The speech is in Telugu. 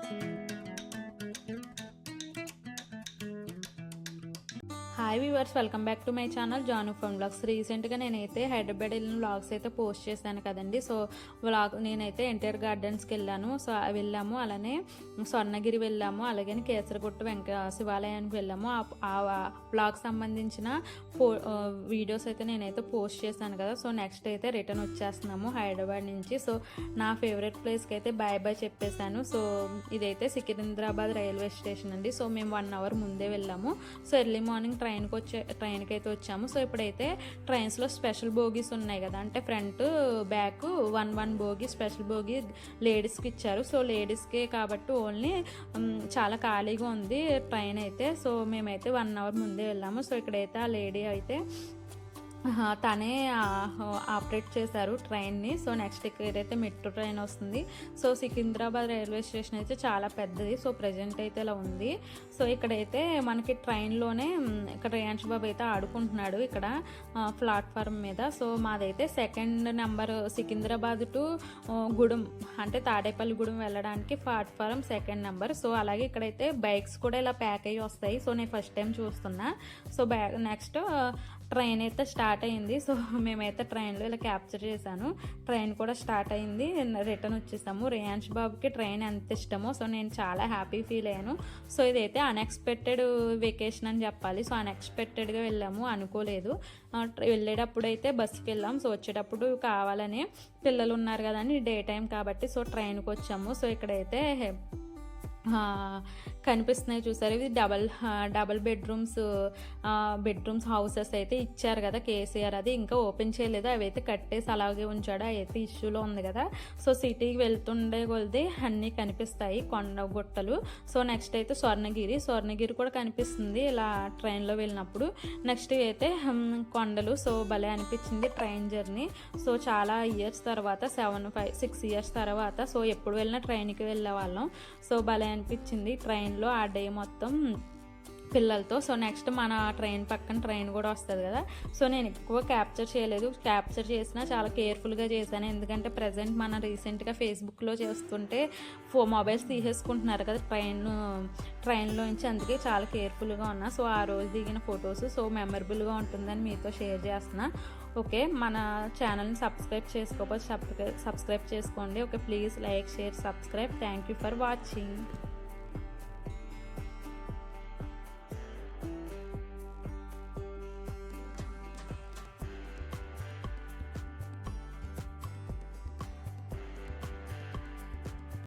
Thank you. Hi viewers welcome back to my channel Janu phone blogs రీసెంట్గా నేనైతే హైదరాబాద్ వెళ్ళిన వ్లాగ్స్ అయితే పోస్ట్ చేశాను కదండి. సో వ్లాగ్ నేనైతే ఎన్టీఆర్ గార్డెన్స్కి వెళ్ళాను. సో వెళ్ళాము. అలానే స్వర్ణగిరి వెళ్ళాము. అలాగే కేసరగుట్ట వెంక శివాలయానికి వెళ్ళాము. ఆ వ్లాగ్ సంబంధించిన పో వీడియోస్ అయితే నేనైతే పోస్ట్ చేశాను కదా. సో నెక్స్ట్ అయితే రిటర్న్ వచ్చేస్తున్నాము హైదరాబాద్ నుంచి. సో నా ఫేవరెట్ ప్లేస్కి అయితే బాయ్ బాయ్ చెప్పేశాను. సో ఇదైతే సికింద్రాబాద్ రైల్వే స్టేషన్ అండి. సో మేము వన్ అవర్ ముందే వెళ్ళాము. సో ఎర్లీ మార్నింగ్ ట్రైన్కి వచ్చే ట్రైన్కి అయితే వచ్చాము. సో ఇప్పుడైతే ట్రైన్స్లో స్పెషల్ బోగీస్ ఉన్నాయి కదా. అంటే front back one one bogie special bogie లేడీస్కి ఇచ్చారు. సో లేడీస్కే కాబట్టి ఓన్లీ చాలా ఖాళీగా ఉంది ట్రైన్ అయితే. సో మేమైతే వన్ అవర్ ముందే వెళ్ళాము. సో ఇక్కడైతే ఆ లేడీ అయితే తనే ఆపరేట్ చేశారు ట్రైన్ని. సో నెక్స్ట్ ఏదైతే మెట్రో ట్రైన్ వస్తుంది. సో సికింద్రాబాద్ రైల్వే స్టేషన్ అయితే చాలా పెద్దది. సో ప్రజెంట్ అయితే ఇలా ఉంది. సో ఇక్కడైతే మనకి ట్రైన్లోనే ఇక్కడ రేయాంష్ బాబు అయితే ఆడుకుంటున్నాడు ఇక్కడ ప్లాట్ఫామ్ మీద. సో మాదైతే second number Secunderabad to Gudem అంటే తాడేపల్లి గుడం వెళ్ళడానికి ప్లాట్ఫారం సెకండ్ నెంబర్. సో అలాగే ఇక్కడైతే బైక్స్ కూడా ఇలా ప్యాక్ అయ్యి వస్తాయి. సో నేను ఫస్ట్ టైం చూస్తున్నా. సో బ్యా నెక్స్ట్ ట్రైన్ అయితే స్టార్ట్ అయింది. సో మేమైతే ట్రైన్లో ఇలా క్యాప్చర్ చేశాను. ట్రైన్ కూడా స్టార్ట్ అయింది. రిటర్న్ వచ్చేసాము. రేయాన్ష్ బాబుకి ట్రైన్ ఎంత ఇష్టమో సో నేను చాలా హ్యాపీ ఫీల్ అయ్యాను. సో ఇదైతే అన్ఎక్స్పెక్టెడ్ వెకేషన్ అని చెప్పాలి. సో అన్ఎక్స్పెక్టెడ్గా వెళ్ళాము. అనుకోలేదు. వెళ్ళేటప్పుడు అయితే బస్సుకి వెళ్ళాం. సో వచ్చేటప్పుడు కావాలని పిల్లలు ఉన్నారు కదా అని డే టైం కాబట్టి సో ట్రైన్కి వచ్చాము సో ఇక్కడైతే కనిపిస్తున్నాయి చూసారు. ఇవి double double bedrooms bedrooms houses అయితే ఇచ్చారు కదా కేసీఆర్ అది. ఇంకా ఓపెన్ చేయలేదు. అవి అయితే కట్టేసి అలాగే ఉంచాడు. అయితే ఇష్యూలో ఉంది కదా. సో సిటీకి వెళ్తుండే కొలిది అన్నీ కనిపిస్తాయి కొండ గుట్టలు. సో నెక్స్ట్ అయితే స్వర్ణగిరి. స్వర్ణగిరి కూడా కనిపిస్తుంది ఇలా ట్రైన్లో వెళ్ళినప్పుడు. నెక్స్ట్ అయితే కొండలు. సో భలే అనిపించింది ట్రైన్ జర్నీ. సో చాలా ఇయర్స్ తర్వాత సెవెన్ ఫైవ్ సిక్స్ ఇయర్స్ తర్వాత సో ఎప్పుడు వెళ్ళినా ట్రైన్కి వెళ్ళే వాళ్ళం. సో భలే అనిపించింది. ట్రైన్లో ఆ డే మొత్తం పిల్లలతో. సో నెక్స్ట్ మన ట్రైన్ పక్కన ట్రైన్ కూడా వస్తుంది కదా. సో నేను ఎక్కువ క్యాప్చర్ చేయలేదు. క్యాప్చర్ చేసినా చాలా కేర్ఫుల్గా చేశాను. ఎందుకంటే ప్రజెంట్ మన రీసెంట్గా ఫేస్బుక్లో చేస్తుంటే ఫో మొబైల్స్ తీసేసుకుంటున్నారు కదా ట్రైన్ ట్రైన్లో నుంచి. అందుకే చాలా కేర్ఫుల్గా ఉన్నా. సో ఆ రోజు దిగిన ఫొటోస్ సో మెమరబుల్గా ఉంటుందని మీతో షేర్ చేస్తున్నా. ఓకే మన ఛానల్ని సబ్స్క్రైబ్ చేసుకోకపోతే సబ్స్క్రైబ్ చేసుకోండి. Okay please like share subscribe. Thank you for watching.